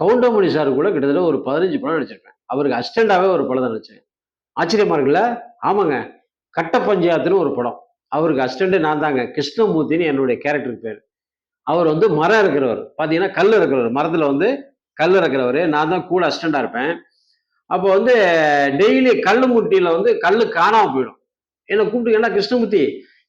Goundamani sir கூட கிட்டத்தட்ட ஒரு பதினஞ்சு படம் நடிச்சிருப்பேன். அவருக்கு அசிஸ்டண்டாகவே ஒரு படம் தான் நடிச்சேன். ஆச்சரியமா இருக்குல்ல? ஆமாங்க. கட்ட பஞ்சாயத்துன்னு ஒரு படம். அவருக்கு அசிஸ்டண்ட்டு நான் தாங்க. கிருஷ்ணமூர்த்தின்னு என்னுடைய கேரக்டருக்கு பேர். அவர் வந்து மரம் இருக்கிறவர். பார்த்தீங்கன்னா கல் இருக்கிறவர். மரத்தில் வந்து கல் இருக்கிறவர். நான் தான் கூட அசிஸ்டண்டாக இருப்பேன். அப்போ வந்து டெய்லி கல் முட்டியில் வந்து கல் காணாமல் போயிடும். என்னை கூப்பிட்டு என்ன கிருஷ்ணமூர்த்தி?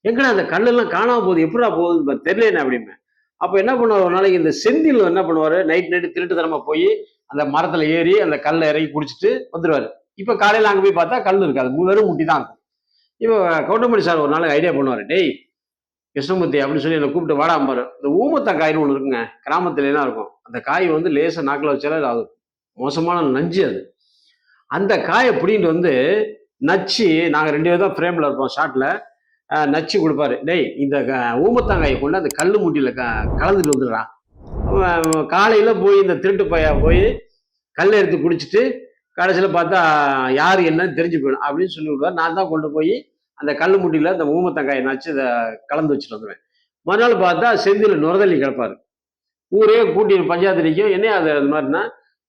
எங்கடா அந்த கல்லெல்லாம் காணாமல் போகுது? எப்படா போகுது தெரியல அப்படிமே அப்போ என்ன பண்ணுவார்? ஒரு நாளைக்கு இந்த செந்தில் என்ன பண்ணுவார்? நைட் நைட்டு திருட்டுத்தனமாக போய் அந்த மரத்தில் ஏறி அந்த கல்லை இறங்கி குடிச்சிட்டு வந்துடுவார் இப்போ காலையில் அங்கே போய் பார்த்தா கல் இருக்காது மு- வெறும் முட்டி தான். இருக்கும் இப்போ கவுண்டமணி சார் ஒரு நாளைக்கு ஐடியா பண்ணுவார். டேய் கிருஷ்ணமூர்த்தி அப்படின்னு சொல்லி என்னை கூப்பிட்டு வாடாம்பாரு இந்த ஊமத்தா ஒன்று இருக்குங்க. கிராமத்துல இருக்கும். அந்த காய் வந்து லேசாக நாக்கில் வச்சாலே அது மோசமான நஞ்சு அது. அந்த காயை பிடிங்கிட்டு வந்து நச்சு நாங்கள் ரெண்டு பேர் தான் ஃப்ரேமில் இருப்போம் ஷார்ட்டில் நச்சு கொடுப்பாரு. டேய் இந்த க- ஊமத்தாங்காயை கொண்டு அந்த கல் மூட்டியில் க கலந்துட்டு வந்துடுறான். காலையில் போய் இந்த திருட்டு பையா போய் கல் எடுத்து குடிச்சிட்டு கடைசியில் பார்த்தா யார் என்னன்னு தெரிஞ்சு போயிடும் அப்படின்னு சொல்லி விடுவார். நான் தான் கொண்டு போய் அந்த கல் மூட்டியில் அந்த ஊமத்தங்காயை நச்சு இதை கலந்து வச்சுட்டு வந்துடுவேன் மறுநாள் பார்த்தா செந்தில் நுரதள்ளி கிடப்பாரு. ஊரே கூட்டி பஞ்சாயத்து நிற்கும் என்ன அது அது மாதிரினா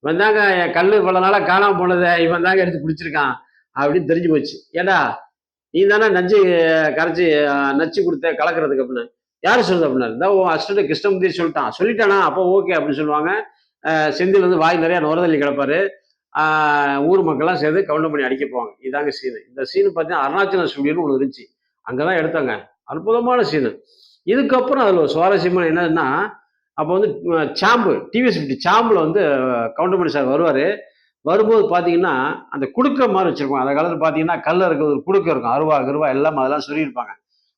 இவன் தாங்க என் கல் பல நாளாக காணாமல் போனதை இவன் தாங்க எடுத்து குடிச்சிருக்கான் அப்படின்னு தெரிஞ்சு போச்சு. ஏடா நீ தானே நஞ்சு கரைச்சி நச்சு கொடுத்த கலக்கிறதுக்கு அப்படின்னு. யார் சொல்லுது அப்படின்னாரு தான் ஓ அசிஸ்டன்ட் கிருஷ்ணமூர்த்தி சொல்லிட்டான். சொல்லிட்டானா? அப்போ ஓகே அப்படின்னு சொல்லுவாங்க. செந்தில் வந்து வாய் நிறையா நுரதள்ளி கிடப்பாரு. ஊர் மக்கள்லாம் சேர்ந்து கவுண்டர் பண்ணி அடிக்க போவாங்க. இதாங்க சீனு இந்த சீனு பார்த்தீங்கன்னா அருணாச்சல ஸ்டுடியோன்னு ஒன்று இருந்துச்சு. அங்கே தான் எடுத்தாங்க. அற்புதமான சீனு இதுக்கப்புறம் அதில் ஒரு சுவாரஸ்யமான என்னதுன்னா அப்போ வந்து சாம்பு டிவிஎஸ் ஃபிஃப்டி சாம்பில் வந்து கவுண்டர் பண்ணி சார் வருவார். வரும்போது பார்த்தீங்கன்னா அந்த குடுக்க மாதிரி வச்சுருப்பாங்க அந்த காலத்தில் பார்த்தீங்கன்னா கல்ல இருக்க ஒரு குடுக்க இருக்கும். அருவா கருவா எல்லாம் அதெல்லாம் சொல்லியிருப்பாங்க.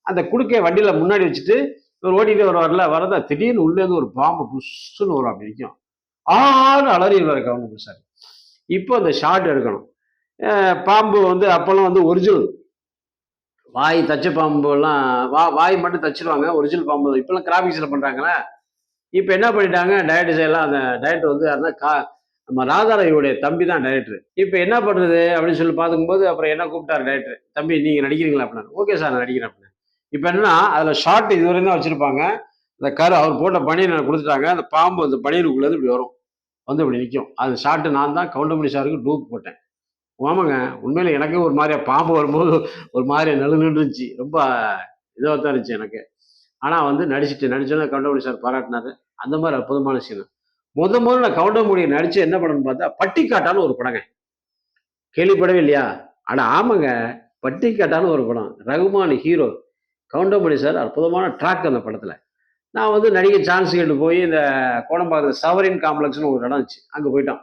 அந்த குடுக்கையை வண்டியில் முன்னாடி வச்சுட்டு இவர் ஓட்டிகிட்டே வருவார்ல வரதா திடீர்னு உள்ளேருந்து ஒரு பாம்பு புஷ்ஷுன்னு வரும் அப்படி நிற்கும் ஆறு அலறிடுவார் கவர்மெண்ட் சார். இப்போ அந்த ஷார்ட் எடுக்கணும். பாம்பு வந்து அப்போல்லாம் வந்து ஒரிஜினல் வாய் தச்ச பாம்புலாம் வா வாய் மட்டும் தச்சிருவாங்க ஒரிஜினல் பாம்பு. இப்போல்லாம் கிராஃபிக்ஸில் பண்ணுறாங்களே இப்போ என்ன பண்ணிட்டாங்க? டயட் எல்லாம் அந்த டயட் வந்து யாருன்னா கா நம்ம ராதாரவியுடைய தம்பி தான் டைரக்டர் இப்போ என்ன பண்ணுறது அப்படின்னு சொல்லி பார்க்கும்போது அப்புறம் என்ன கூப்பிட்டாரு டைரக்டர் தம்பி நீங்கள் நடிக்கிறீங்களா அப்படின்னா. ஓகே சார் நான் நடிக்கிறேன் இப்போ என்னன்னா அதில் ஷார்ட் இதுவரை தான் வச்சுருப்பாங்க. அந்த கரு அவர் போட்ட பனியனை கொடுத்துட்டாங்க. அந்த பாம்பு அந்த பனியனுக்குள்ளேருந்து இப்படி வரும். வந்து இப்படி நிற்கும் அது ஷார்ட்டு நான் தான் கவுண்டமணி சாருக்கு டூப் போட்டேன். ஆமாங்க உண்மையில் எனக்கு ஒரு மாதிரியா பாம்பு வரும்போது ஒரு மாதிரியா நெழு இருந்துச்சு. ரொம்ப இதாக தான் இருந்துச்சு எனக்கு. ஆனால் வந்து நடிச்சுட்டு நடிச்சோன்னா கவுண்டமணி சார் பாராட்டினாரு. அந்த மாதிரி அற்புதமான சீனம் முத முதல்ல நான் கவுண்டமூடியை நடிச்சு என்ன படம்னு பார்த்தா பட்டிக்காட்டான்னு ஒரு படங்க. கேள்விப்படவே இல்லையா? அட ஆமாங்க பட்டிக்காட்டான்னு ஒரு படம். ரகுமான் ஹீரோ. கவுண்டமணி சார் அற்புதமான ட்ராக் அந்த படத்தில். நான் வந்து நடிகை சான்ஸ் கேட்டு போய் இந்த கோடம்பாக்கத்தில் சவரின் காம்ப்ளெக்ஸ்னு ஒரு இடம் இருந்துச்சு. அங்கே போயிட்டோம்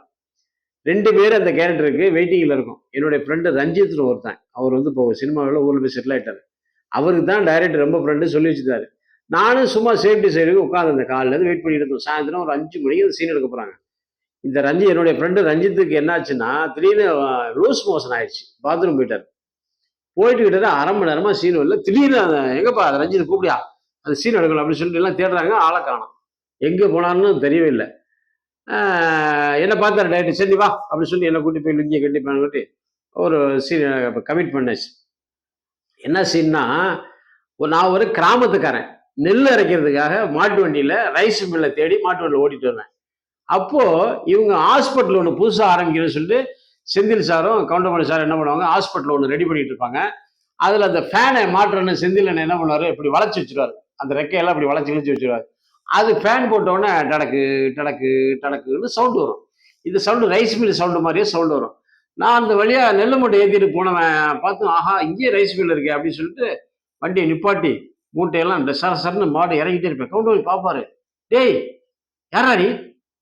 ரெண்டு பேர் அந்த கேரக்டருக்கு வெயிட்டிங்கில் இருக்கும். என்னுடைய ஃப்ரெண்டு ரஞ்சித்னு ஒருத்தன். அவர் வந்து இப்போ சினிமாவில் ஊரில் போய் செட்டில் ஆகிட்டார் அவருக்கு தான் டைரக்டர் ரொம்ப ஃப்ரெண்டு சொல்லி வச்சுட்டாரு நானும் சும்மா சேஃப்டி சைடுக்கு உட்காந்துருந்தேன் காலையிலேருந்து வெயிட் பண்ணிட்டு இருந்தோம். சாயந்தரம் ஒரு அஞ்சு மணிக்கு அந்த சீன் எடுக்க போகிறாங்க இந்த ரஞ்சி என்னுடைய ஃப்ரெண்டு ரஞ்சித்துக்கு என்னாச்சுன்னா திடீர்னு லூஸ் மோஷன் ஆயிடுச்சு. பாத்ரூம் போயிட்டார். போயிட்டு கிட்ட அரை மணி நேரமாக சீன் வரல. திடீர்னு அந்த எங்கப்பா அது ரஞ்சித் கூப்பிடியா? அந்த சீன் எடுக்கணும் அப்படின்னு சொல்லிட்டு எல்லாம் தேடுறாங்க. ஆளை காணும். எங்கே போனான்னு தெரியவே இல்லை என்னை பார்த்தாரு டைரக்டர் சரி வா அப்படின்னு சொல்லி என்னை கூட்டி போய் லுங்கியை கட்டி பண்ணி ஒரு சீன் கமிட் பண்ணாச்சு. என்ன சீன்னா ஒரு நான் ஒரு கிராமத்துக்காரன். நெல் அரைக்கிறதுக்காக மாட்டு வண்டியில் ரைஸ் மில்லை தேடி மாட்டு வண்டியில் ஓட்டிட்டு வந்தேன். அப்போது இவங்க ஹாஸ்பிட்டல் ஒன்று புதுசாக ஆரம்பிக்கிறேன்னு சொல்லிட்டு செந்தில் சாரும் கவுண்டமணி சார் என்ன பண்ணுவாங்க ஹாஸ்பிட்டல் ஒன்று ரெடி பண்ணிட்டு இருப்பாங்க. அதில் அந்த ஃபேனை மாட்டுறன்னு செந்தில் என்ன பண்ணுவார் இப்படி வளைச்சி வச்சிருவார். அந்த ரெக்கையெல்லாம் இப்படி வளைச்சி கிழிச்சு வச்சிருவாரு. அது ஃபேன் போட்டோடனே டடக்கு டடக்கு டடக்குன்னு சவுண்டு வரும். இந்த சவுண்டு ரைஸ் மில் சவுண்டு மாதிரியே சவுண்டு வரும். நான் அந்த வழியாக நெல் மூட்டை ஏற்றிட்டு போனவன் பார்த்து ஆஹா இங்கேயே ரைஸ் மில் இருக்கே அப்படின்னு சொல்லிட்டு வண்டியை நிப்பாட்டி மூட்டையெல்லாம் இந்த சர சரன்னு மாடு இறங்கிட்டே இருப்பேன். கவுண்டர் பார்ப்பாரு டேய் யாரா நீ?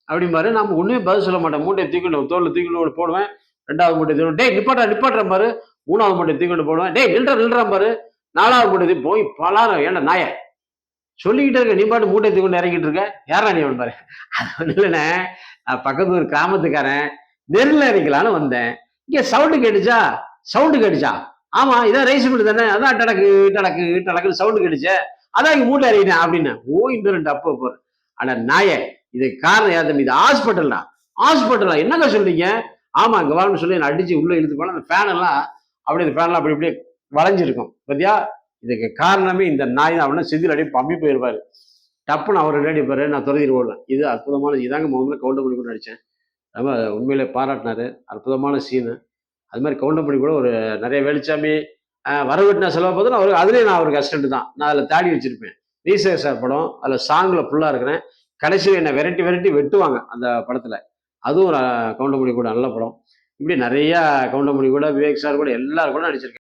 அப்படிம்பாரு. நம்ம ஒன்றுமே பதில் சொல்ல மாட்டேன் மூட்டையை தூக்கிட்டு தோலில் தூக்கிட்டு போடுவேன். ரெண்டாவது மூட்டை தூக்கணும் டேய் நிப்பாட்டா நிப்பாட்டுற பாரு. மூணாவது மூட்டை தூக்கிட்டு போடுவேன். டேய் நில்ற நில்றான் பாரு. நாலாவது மூட்டை போய் பலாரம் ஏன்டா நாய? சொல்லிக்கிட்டே இருக்க நீ பாட்டு மூட்டை தூக்கிட்டு இறங்கிட்டு இருக்க? யாரா நீ பாரு அது ஒன்றும் இல்லைண்ணே. நான் பக்கத்து ஒரு கிராமத்துக்காரன். நெருல இறக்கலான்னு வந்தேன். இங்கே சவுண்டு கேட்டுச்சா? சவுண்டு கேட்டுச்சா? ஆமா இதான் ரைஸ் மில் தானே? அதான் டடக்கு டடக்கு டடக்குன்னு சவுண்டு கிடைச்சே அதான் இங்க மூட்டை இறங்கிட்டேன் அப்படின்னு. ஓ இந்த ரெண்டு அப்போ போற அட நாயே இது காரணம் ஏன் தம்பி இது ஹாஸ்பிட்டல்டா ஹாஸ்பிட்டலா என்னங்க சொல்றீங்க? ஆமா இங்க வாங்கன்னு சொல்லி நான் அடிச்சு உள்ள இழுத்து போனா அந்த ஃபேன் எல்லாம் அப்படியே அந்த ஃபேன்லாம் அப்படி அப்படியே வளைஞ்சிருக்கும். பத்தியா? இதுக்கு காரணமே இந்த நாய் தான். அப்படின்னா செதில் அடியே பம்பி போயிருப்பாரு. டப்புன்னு அவர் ரெடி பாரு நான் துறதிட்டு ஓடலாம் இது அற்புதமான இதாங்க முதல்ல கவுண்டர் பண்ணி கூட நடிச்சேன். ரொம்ப உண்மையிலே பாராட்டினாரு. அற்புதமான சீனு அது மாதிரி கவுண்டம்படி கூட ஒரு நிறைய வெளிச்சாமி அஹ், வரவெட்டினா செலவு போது அவர் அதுலேயும் நான் அவருக்கு அசிஸ்டன்ட் தான். நான் அதில் தாடி வச்சிருப்பேன். ரீசேர் சார் படம் அதில் சாங்கில் ஃபுல்லாக இருக்கிறேன். கடைசியில் என்னை வெரைட்டி வெரைட்டி வெட்டுவாங்க அந்த படத்தில். அதுவும் ஒரு கவுண்டமணி கூட நல்ல படம். இப்படி நிறையா கவுண்டமணி கூட விவேக் சார் கூட எல்லாரும் கூட நடிச்சிருக்கேன்.